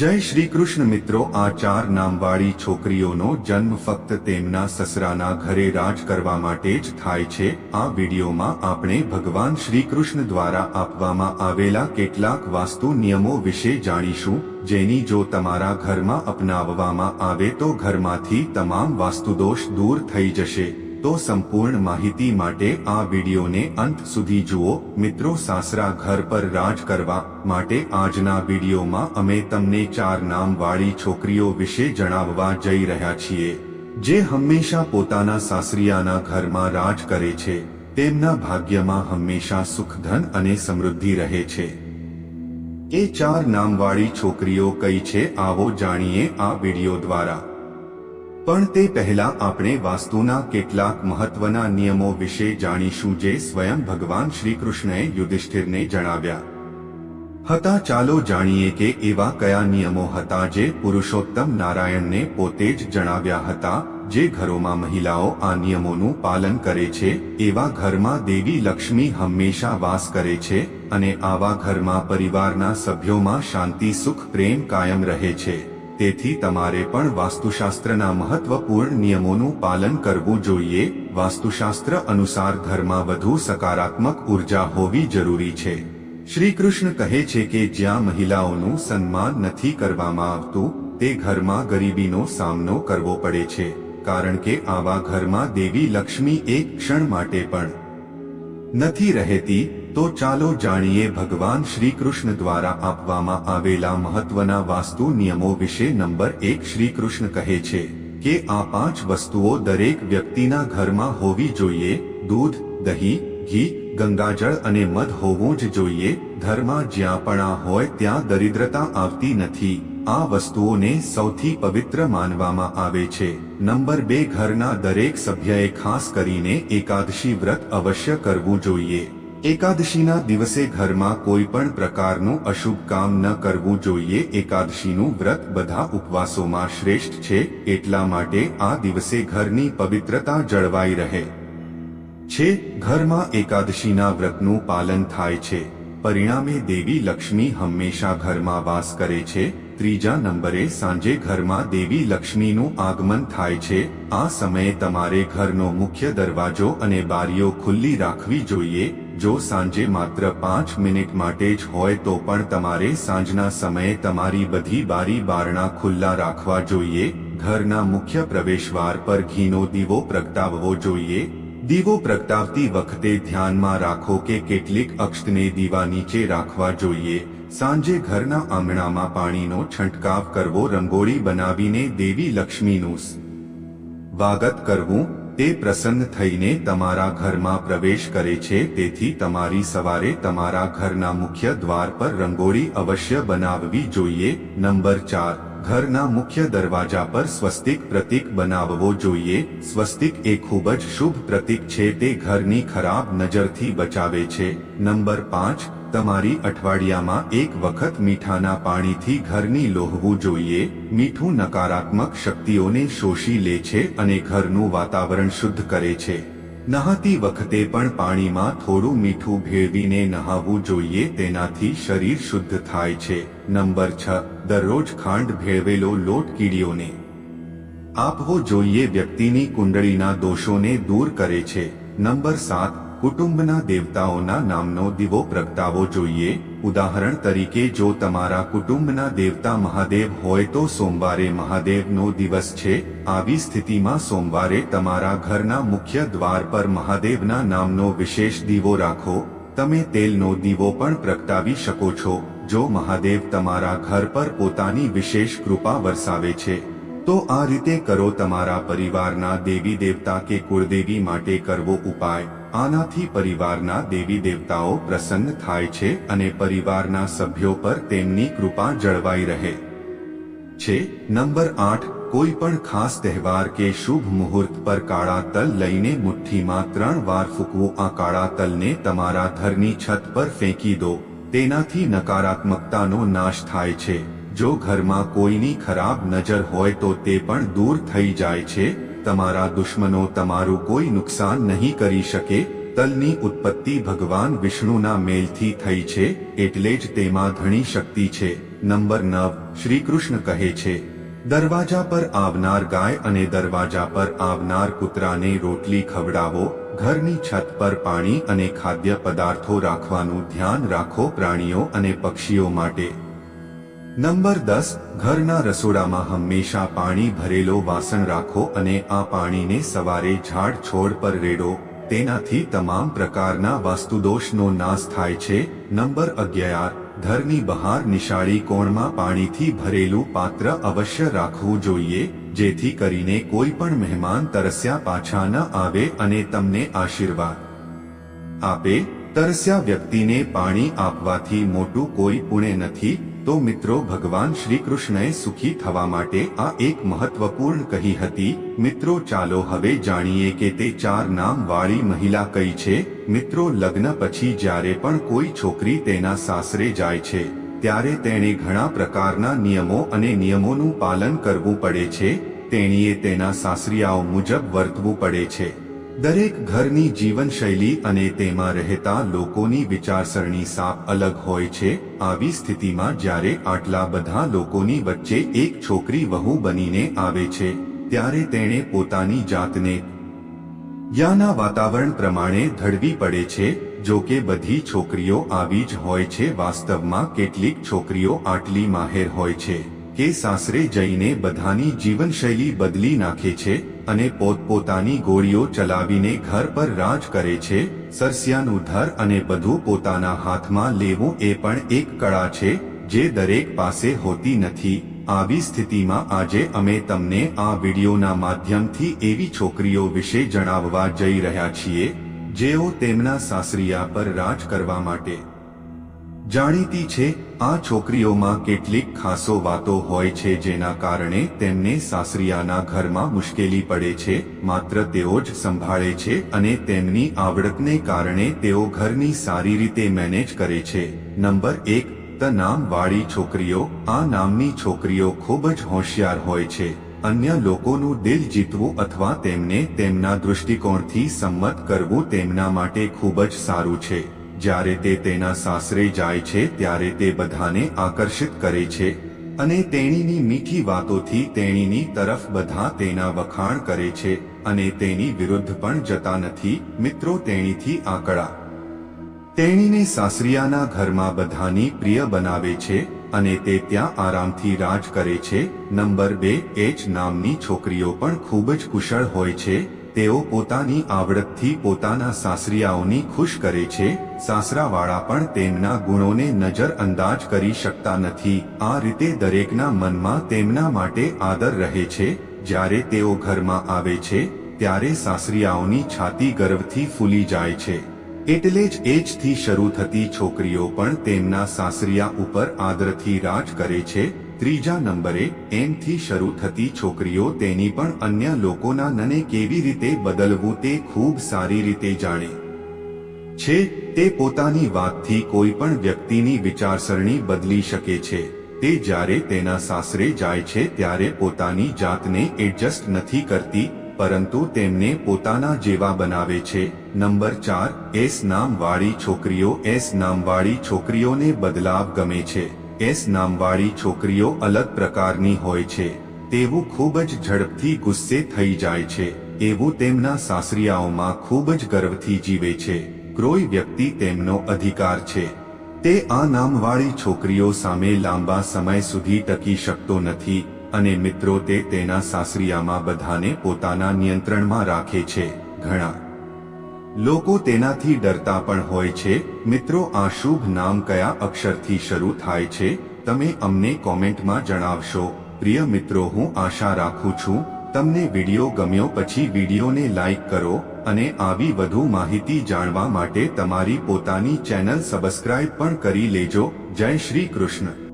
જય શ્રી કૃષ્ણ મિત્રો, આ ચાર નામવાળી છોકરીઓનો જન્મ ફક્ત તેમના સસરાના ઘરે રાજ કરવા માટે જ થાય છે. આ વિડીયોમાં આપણે ભગવાન શ્રી કૃષ્ણ દ્વારા આપવામાં આવેલા કેટલાક વાસ્તુ નિયમો વિશે જાણીશું, જેની જો તમારા ઘરમાં અપનાવવામાં આવે તો ઘરમાંથી તમામ વાસ્તુદોષ દૂર થઈ જશે. તો સંપૂર્ણ માહિતી માટે આ વિડીયોને અંત સુધી જુઓ. મિત્રો સાસરા ઘર પર રાજ કરવા માટે આજના વિડીયોમાં અમે તમને ચાર નામવાળી છોકરીઓ વિશે જણાવવા જઈ રહ્યા છીએ, જે હંમેશા પોતાના સાસરિયાના ઘરમાં રાજ કરે છે. તેમના ભાગ્યમાં હંમેશા સુખધન અને સમૃદ્ધિ રહે છે. એ ચાર નામવાળી છોકરીઓ કઈ છે આવો જાણીએ આ વીડિયો દ્વારા. પણ તે પહેલા આપણે વાસ્તુના કેટલાક મહત્વના નિયમો વિશે જાણીશું જે સ્વયં ભગવાન શ્રીકૃષ્ણએ યુધિષ્ઠિરને જણાવ્યા. હતા, ચાલો જાણીએ કે એવા કયા નિયમો હતા જે પુરુષોત્તમ નારાયણને પોતે જ જણાવ્યા હતા, જે ઘરોમાં મહિલાઓ આ નિયમોનું પાલન કરે છે, એવા ઘરમાં દેવી લક્ષ્મી હંમેશા વાસ કરે છે, અને આવા ઘરમાં પરિવારના સભ્યોમાં શાંતિ, સુખ, પ્રેમ કાયમ રહે છે. તેથી તમારે પણ વાસ્તુશાસ્ત્રના મહત્વપૂર્ણ નિયમોનું પાલન કરવું જોઈએ. વાસ્તુશાસ્ત્ર અનુસાર ઘરમાં વધુ સકારાત્મક ઊર્જા હોવી જરૂરી છે. શ્રી કૃષ્ણ કહે છે કે જ્યાં મહિલાઓનું સન્માન નથી કરવામાં આવતું, તે ઘરમાં ગરીબીનો સામનો કરવો પડે છે. કારણ કે આવા ઘરમાં દેવી લક્ષ્મી એક ક્ષણ માટે પણ નથી રહેતી, તો ચાલો જાણીએ ભગવાન શ્રી કૃષ્ણ દ્વારા આપવામાં આવેલા મહત્વના વાસ્તુ નિયમો વિશે નંબર એક શ્રી કૃષ્ણ કહે છે કે આ પાંચ વસ્તુઓ દરેક વ્યક્તિના ઘરમાં હોવી જોઈએ, દૂધ, દહીં, ઘી, ગંગાજળ અને મધ હોવું જ જોઈએ ધર્મમાં જ્યાં પણ હોય ત્યાં દરિદ્રતા આવતી નથી. આ વસ્તુઓને સૌથી પવિત્ર માનવામાં આવે છે. નંબર બે, ઘરના દરેક સભ્યએ ખાસ કરીને એકાદશી વ્રત અવશ્ય કરવું જોઈએ. એકાદશીના દિવસે ઘરમાં કોઈ પણ પ્રકારનું અશુભ કામ ન કરવું જોઈએ. એકાદશીનું વ્રત બધા ઉપવાસોમાં શ્રેષ્ઠ છે, એટલા માટે આ દિવસે ઘરની પવિત્રતા જળવાઈ રહે. છે, ઘરમાં એકાદશીના વ્રતનું પાલન થાય છે. પરિણામે દેવી લક્ષ્મી હંમેશા ઘરમાં વાસ કરે છે ત્રીજા નંબરે સાંજે ઘરમાં દેવી લક્ષ્મીનું આગમન થાય છે. આ સમયે તમારે ઘરનો મુખ્ય દરવાજો અને બારીઓ ખુલ્લી રાખવી જોઈએ. જો સાંજે માત્ર પાંચ મિનિટ માટે જ હોય તો પણ તમારે સાંજના સમયે તમારી બધી બારી બારણા ખુલ્લા રાખવા જોઈએ. ઘરના મુખ્ય પ્રવેશદ્વાર પર ઘીનો દીવો પ્રગટાવવો જોઈએ. દીવો પ્રગટાવતી વખતે ધ્યાનમાં રાખો કે કેટલીક અક્ષતને દીવા નીચે રાખવા જોઈએ. સાંજે ઘરના આંગણામાં પાણીનો છંટકાવ કરવો, રંગોળી બનાવીને દેવી લક્ષ્મીનું સ્વાગત કરવું, તે પ્રસન્ન થઈને તમારા ઘરમાં પ્રવેશ કરે છે. તેથી તમારી સવારે તમારા ઘરના મુખ્ય દ્વાર પર રંગોળી અવશ્ય બનાવવી જોઈએ. નંબર ચાર ઘરના મુખ્ય દરવાજા પર સ્વસ્તિક પ્રતીક બનાવવો જોઈએ. સ્વસ્તિક એ ખૂબ જ શુભ પ્રતીક છે. તે ઘરની ખરાબ નજરથી બચાવે છે. નંબર પાંચ, તમારી અઠવાડિયામાં એક વખત મીઠાના પાણીથી ઘરની લોહવું જોઈએ. મીઠું નકારાત્મક શક્તિઓને શોષી લે છે અને ઘરનું વાતાવરણ શુદ્ધ કરે છે. નહાતી વખતે પણ પાણીમાં થોડું મીઠું ભેળવીને નહાવું જોઈએ, તેનાથી શરીર શુદ્ધ થાય છે. નંબર છ, દરરોજ ખાંડ ભેળવેલો લોટ કીડીઓને. આપવો જોઈએ વ્યક્તિની કુંડળીના દોષોને દૂર કરે છે. નંબર સાત કુટુંબના દેવતાઓના નામનો દીવો પ્રગટાવવો જોઈએ. ઉદાહરણ તરીકે, જો તમારા કુટુંબના દેવતા મહાદેવ હોય તો સોમવારે મહાદેવનો દિવસ છે. આવી સ્થિતિમાં સોમવારે તમારા ઘરના મુખ્ય દ્વાર પર મહાદેવના નામનો વિશેષ દીવો રાખો. તમે તેલનો દીવો પણ પ્રગટાવી શકો છો. જો મહાદેવ તમારા ઘર પર પોતાની વિશેષ કૃપા વરસાવે છે, તો આ રીતે કરો. તમારા પરિવારના દેવી દેવતા કે કુળદેવી માટે કરવો ઉપાય. આનાથી પરિવારના દેવી દેવતાઓ પ્રસન્ન થાય છે અને પરિવારના સભ્યો પર તેમની કૃપા જળવાઈ રહે. છે, નંબર આઠ, કોઈ પણ ખાસ તહેવાર કે શુભ મુહૂર્ત પર કાળા તલ લઈને મુઠ્ઠીમાં ત્રણ વાર ફૂકવો, આ કાળા તલને તમારા ઘરની છત પર ફેંકી દો. તેનાથી નકારાત્મકતાનો નાશ થાય છે. જો ઘરમાં કોઈની ખરાબ નજર હોય તો તે પણ દૂર થઈ જાય છે. તમારા દુશ્મનો તમારું કોઈ નુકસાન નહીં કરી શકે, તલની ઉત્પત્તિ ભગવાન વિષ્ણુના મેલથી થઈ છે, એટલે જ તેમાં ઘણી શક્તિ છે. નંબર નવ શ્રી કૃષ્ણ કહે છે, દરવાજા પર આવનાર ગાય અને દરવાજા પર આવનાર કૂતરાને રોટલી ખવડાવો, ઘરની છત પર પાણી અને ખાદ્ય પદાર્થો રાખવાનું ધ્યાન રાખો પ્રાણીઓ અને પક્ષીઓ માટે. નંબર દસ, ઘરના રસોડામાં હંમેશા પાણી ભરેલો વાસણ રાખો અને આ પાણીને સવારે ઝાડ છોડ પર રેડો. તેનાથી તમામ પ્રકારના વાસ્તુદોષનો નાશ થાય છે. નંબર અગિયાર, ઘરની બહાર નિશાળી કોણમાં પાણીથી ભરેલું પાત્ર અવશ્ય રાખવું જોઈએ, જેથી કરીને કોઈ પણ મહેમાન તરસ્યા પાછા ન આવે અને તમને આશીર્વાદ આપે. તરસ્યા વ્યક્તિને પાણી આપવાથી મોટું કોઈ પુણે નથી. તો મિત્રો, ભગવાન શ્રી કૃષ્ણએ સુખી થવા માટે આ એક મહત્વપૂર્ણ કહી હતી. મિત્રો, ચાલો હવે જાણીએ કે તે ચાર નામ વાળી મહિલા કઈ છે? મિત્રો, લગ્ન પછી જ્યારે પણ કોઈ છોકરી તેના સાસરે જાય છે, ત્યારે તેણે ઘણા પ્રકારના નિયમો અને નિયમોનું પાલન કરવું પડે છે. તેણીએ તેના સાસરિયાઓ મુજબ વર્તવું પડે છે. દરેક ઘરની જીવનશૈલી અને તેમાં રહેતા લોકોની વિચારસરણી સાપ અલગ હોય છે, આવી સ્થિતિમાં જ્યારે આટલા બધા લોકોની વચ્ચે એક છોકરી વહુ બનીને આવે છે, ત્યારે તેણે પોતાની જાતને યાના વાતાવરણ પ્રમાણે ધડવી પડે છે, જો કે બધી છોકરીઓ આવી જ હોય છે, વાસ્તવમાં કેટલીક છોકરીઓ આટલી માહેર હોય છે. કે સાસરે જઈને બધાની જીવનશૈલી બદલી નાખે છે અને પોતપોતાની ગોળીઓ ચલાવીને ઘર પર રાજ કરે છે, સરસિયાનું ધર અને બધું પોતાના હાથમાં લેવું એ પણ એક કળા છે, જે દરેક પાસે હોતી નથી. આવી સ્થિતિમાં આજે અમે તમને આ વિડીયોના માધ્યમથી એવી છોકરીઓ વિશે જણાવવા જઈ રહ્યા છીએ, જેઓ તેમના સાસરિયા પર રાજ કરવા માટે જાણીતી છે, આ છોકરીઓમાં કેટલીક ખાસો વાતો હોય છે જેના કારણે તેમને સાસરિયાના ઘરમાં મુશ્કેલી પડે છે, માત્ર તેઓ જ સંભાળે છે અને તેમની આવડતને કારણે તેઓ ઘરની સારી રીતે મેનેજ કરે છે. નંબર એક, ત નામવાળી છોકરીઓ. આ નામની છોકરીઓ ખૂબ જ હોશિયાર હોય છે. અન્ય લોકોનું દિલ જીતવું અથવા તેમને તેમના દૃષ્ટિકોણથી સંમત કરવું તેમના માટે ખૂબ જ સારું છે. જ્યારે તે તેના સાસરે જાય છે ત્યારે તે બધાને આકર્ષિત કરે છે અને તેણીની મીઠી વાતોથી તેણીની તરફ બધા તેના વખાણ કરે છે અને તેની વિરુદ્ધ પણ જતા નથી મિત્રો તેણીથી આંકડા. તેણીને સાસરિયાના ઘરમાં બધાની પ્રિય બનાવે છે અને તે ત્યાં આરામથી રાજ કરે છે. નંબર બે, એચ નામની છોકરીઓ પણ ખૂબ જ કુશળ હોય છે તેઓ પોતાની આવડતથી પોતાના સાસરિયાઓની ખુશ કરે છે, સાસરાવાળા પણ તેમના ગુણોને નજર અંદાજ કરી શકતા નથી. આ રીતે દરેકના મનમાં તેમના માટે આદર રહે છે. જ્યારે તેઓ ઘરમાં આવે છે, ત્યારે સાસરિયાઓની છાતી ગર્વથી ફૂલી જાય છે. એટલે જ એજથી શરૂ થતી છોકરીઓ પણ તેમના સાસરિયા ઉપર આદરથી રાજ કરે છે ત્રીજા નંબરે, એમથી શરૂ થતી છોકરીઓ તેની પણ અન્ય લોકોના નને કેવી રીતે બદલવું તે ખૂબ સારી રીતે જાણે. છે, તે પોતાની વાતથી કોઈ પણ વ્યક્તિની વિચારસરણી બદલી શકે છે. તે જ્યારે તેના સાસરે જાય છે ત્યારે પોતાની જાતને એડજસ્ટ નથી કરતી, પરંતુ તેમને પોતાના જેવા બનાવે છે. નંબર ચાર, એસ નામવાળી છોકરીઓ, એસ નામવાળી છોકરીઓને બદલાવ ગમે છે. એસ નામવાળી છોકરીઓ અલગ પ્રકારની હોય છે. તેવું ખૂબ જ ઝડપથી ગુસ્સે થઈ જાય છે. એવું તેમના સાસરિયાઓમાં ખૂબ જ ગર્વથી જીવે છે. કોઈ વ્યક્તિ તેમનો અધિકાર છે. તે આ નામવાળી છોકરીઓ સામે લાંબા સમય સુધી ટકી શકતો નથી અને મિત્રો તે તેના સાસરિયામાં બધાને પોતાના નિયંત્રણમાં રાખે છે. ઘણા લોકો તેનાથી ડરતા પણ હોય છે. મિત્રો, આ શુભ નામ કયા અક્ષરથી શરૂ થાય છે? તમે અમને કોમેન્ટમાં જણાવશો. પ્રિય મિત્રો, હું આશા રાખું છું, તમને વીડિયો ગમ્યો, પછી વિડીયોને લાઈક કરો અને આવી વધુ માહિતી જાણવા માટે તમારી પોતાની ચેનલ સબસ્ક્રાઇબ પણ કરી લેજો. જય શ્રી કૃષ્ણ.